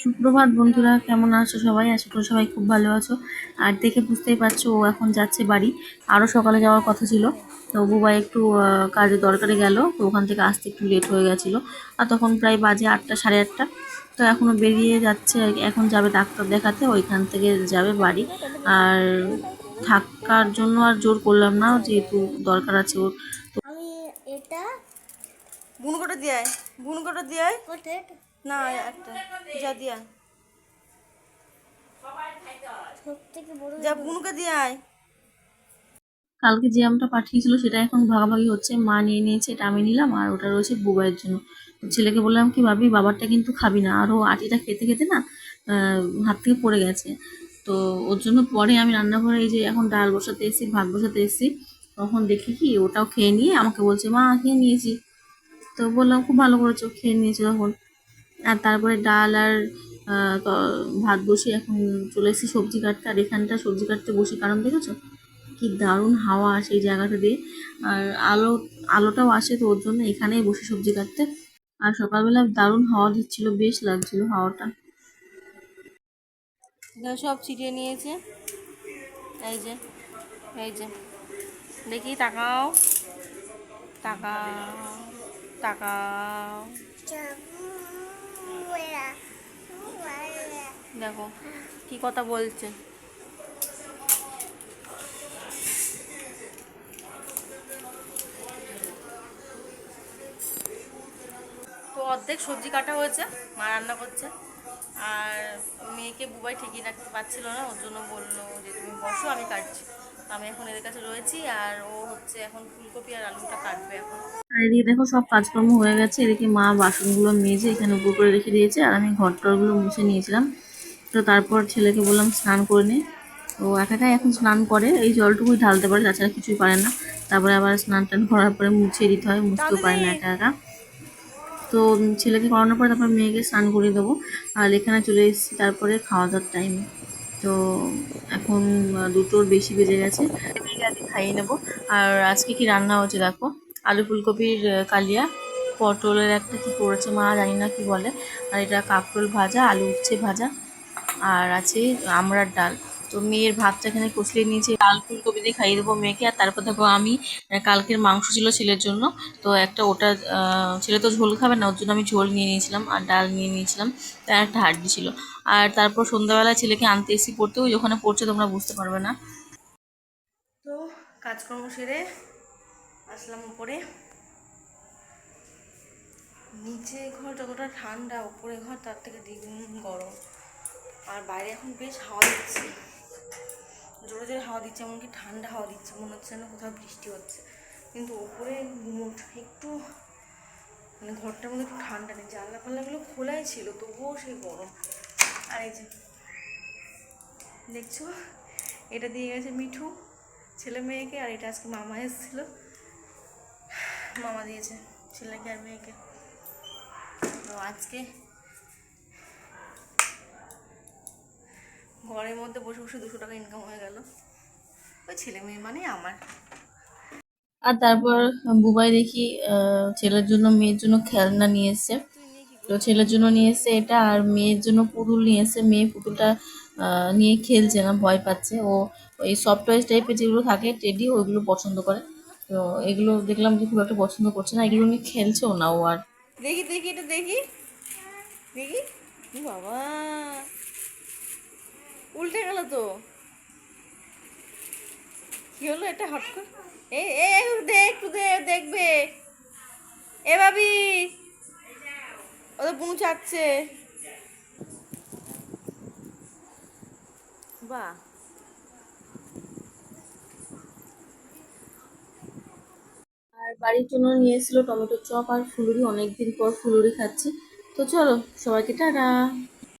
সুপ্রভাত বন্ধুরা কেমন আছো সবাই? আশা করি সবাই খুব ভালো আছো। আর দেখে বুঝতেই পারছ ও এখন যাচ্ছে বাড়ি। আরও সকালে যাওয়ার কথা ছিল। তো বুবাই একটু কাজে দরকারে গেল। তো ওখান থেকে আসতে একটু লেট হয়ে গেছিল। আর তখন প্রায় বাজে আটটা সাড়ে আটটা। তো এখনও বেরিয়ে যাচ্ছে আর এখন যাবে ডাক্তার দেখাতে। ওইখান থেকে যাবে বাড়ি। আর থাকার জন্য আর জোর করলাম না যেহেতু দরকার আছে ওর। আমি এটা দিয়ায় কোথায় না একটা যা দিয়া যা বুনুকে দিয়ায় কালকে যে আমটা পাঠিয়েছিল সেটা এখন ভাগাভাগি হচ্ছে। মা নিয়ে নিয়েছে এটা আমি নিলাম আর ওটা রয়েছে বুবাইয়ের জন্য। ছেলেকে বললাম কি ভাবি বাবারটা কিন্তু খাবি না। আরও আটিটা খেতে খেতে না আহ, হাত থেকে পড়ে গেছে। তো ওর জন্য পরে আমি রান্নাঘরে এই যে এখন ডাল বসাতে এসেছি ভাত বসাতে এসেছি তখন দেখি কি ওটাও খেয়ে নিয়ে আমাকে বলছে মা খেয়ে নিয়েছি। তো বললাম খুব ভালো করেছ খেয়ে নিয়েছো তখন। আর তারপরে ডাল আর আহ, ভাত বসিয়ে এখন চলে এসেছি সবজি কাটতে। আর এখানটা সবজি কাটতে বসি কারণ দেখেছ? কি দারুণ হাওয়া আসে এই জায়গাটা দিয়ে। আর আলো আলোটাও আসে তো ওর জন্য এখানেই বসে সবজি কাটতে। আর সকালবেলা দারুণ হাওয়া দিচ্ছিল বেশ লাগছিল হাওয়াটা। সব ছিটিয়ে নিয়েছে। এই যে এই যে দেখি তাকাও। তাকাও তাকাও। দেখো, কি কথা বলছে। তো অর্ধেক সবজি কাটা হয়েছে, মা রান্না করছে। আর মেয়েকে বুবাই ঠিকই রাখতে পারছিল না, ওর জন্য বলল যে, তুমি বসো, আমি কাটছি। আমি এখন এদের কাছে রয়েছি, আর ও হচ্ছে এখন ফুলকপি আর আলুটা কাটবে এখন। আর এদিকে দেখো সব কাজকর্ম হয়ে গেছে। এদিকে মা বাসনগুলো মেজে এখানে উপর করে রেখে দিয়েছে আর আমি ঘর টরগুলো মুছে নিয়েছিলাম। তো তারপর ছেলেকে বললাম, স্নান করে নে। তো একাকাই এখন স্নান করে, এই জলটুকুই ঢালতে পারে, তাছাড়া কিছুই পারে না। তারপরে আবার স্নান টান করার পরে মুছিয়ে দিতে হয়, মুছতেও পারে না একা একা। তো ছেলেকে করানোর পরে তারপর মেয়েকে স্নান করিয়ে দেবো। আর এখানে চলে এসেছি তারপরে খাওয়া দাওয়ার টাইমে তো এখন দুটোর বেশি বেজে গেছে। খাইয়ে নেব। আর আজকে কি রান্না হচ্ছে দেখো? আলু ফুলকপির কালিয়া। পটলের একটা কি করেছে মা, জানি না কি বলে। আর এটা কাঁকরোল ভাজা, আলু উচ্ছে ভাজা। আর আছে আমড়ার ডাল। তো মেয়ের ভাতটা এখানে কষলিয়ে নিয়েছি। ডাল ফুলকপি দিয়ে খাইয়ে দেবো মেয়েকে। আর তারপর দেখো আমি কালকের মাংস ছিল ছেলের জন্য। তো একটা ওটা ছেলে তো ঝোল খাবে না, ওর জন্য আমি ঝোল নিয়ে নিয়েছিলাম আর ডাল নিয়ে নিয়েছিলাম। তার একটা হাড্ডি ছিল। আর তারপর সন্ধ্যাবেলা ছেলেকে আনতে এসি পড়তে। ওই ওখানে পড়ছে তোমরা বুঝতে পারবে না। তো কাজকর্ম সেরে আসলাম উপরে। নিচে ঘর যতটা ঠান্ডা, উপরে ঘর তার থেকে দ্বিগুণ গরম। আর বাইরে এখন বেশ হাওয়া দিচ্ছে। জোরে জোরে হাওয়া দিচ্ছে, এমনকি ঠান্ডা হাওয়া দিচ্ছে। মনে হচ্ছে না কোথাও বৃষ্টি হচ্ছে। কিন্তু উপরে একটু মানে ঘরটার মধ্যে একটু ঠান্ডা নেই। জানলা ফাল্লাগুলো খোলাই ছিল, তবুও সেই গরম। আর এই যে, দেখছ? এটা দিয়ে গেছে মিঠু, ছেলে মেয়েকে, আর এটা আজকে মামা এসেছিল। মামা দিয়েছে, ছেলেকে আর মেয়েকে। তো আজকে ঘরের মধ্যে বসে বসে দুশো টাকা ইনকাম হয়ে গেল। ওই ছেলে মেয়ে মানে আমার। আর তারপর বুবাই দেখি ছেলের জন্য মেয়ের জন্য খেলনা নিয়ে তো ছেলের জন্য নিয়ে এটা আর মেয়ের জন্য পুতুল নিয়ে মেয়ে পুতুলটা নিয়ে খেলছে না, ভয় পাচ্ছে। ও ওই সফট টয়েস টাইপের যেগুলো থাকে টেডি ওইগুলো পছন্দ করে। তো এগুলো দেখলাম যে খুব একটা পছন্দ করছে না, এগুলো নিয়ে খেলছেও না ও আর। দেখি দেখি এটা, দেখি। দেখি। বাবা। উল্টে গেল তো। কি হলো এটা হট করে এ এ একটু দে একটু দে, দেখবে। এ ভাবি। ওদের পুনু চাচ্ছে বাহ আর বাড়ির জন্য নিয়ে এসেছিল টমেটো চপ আর ফুলুরি। অনেকদিন পর ফুলুরি খাচ্ছি। তো চলো, সবাইকে টাটা।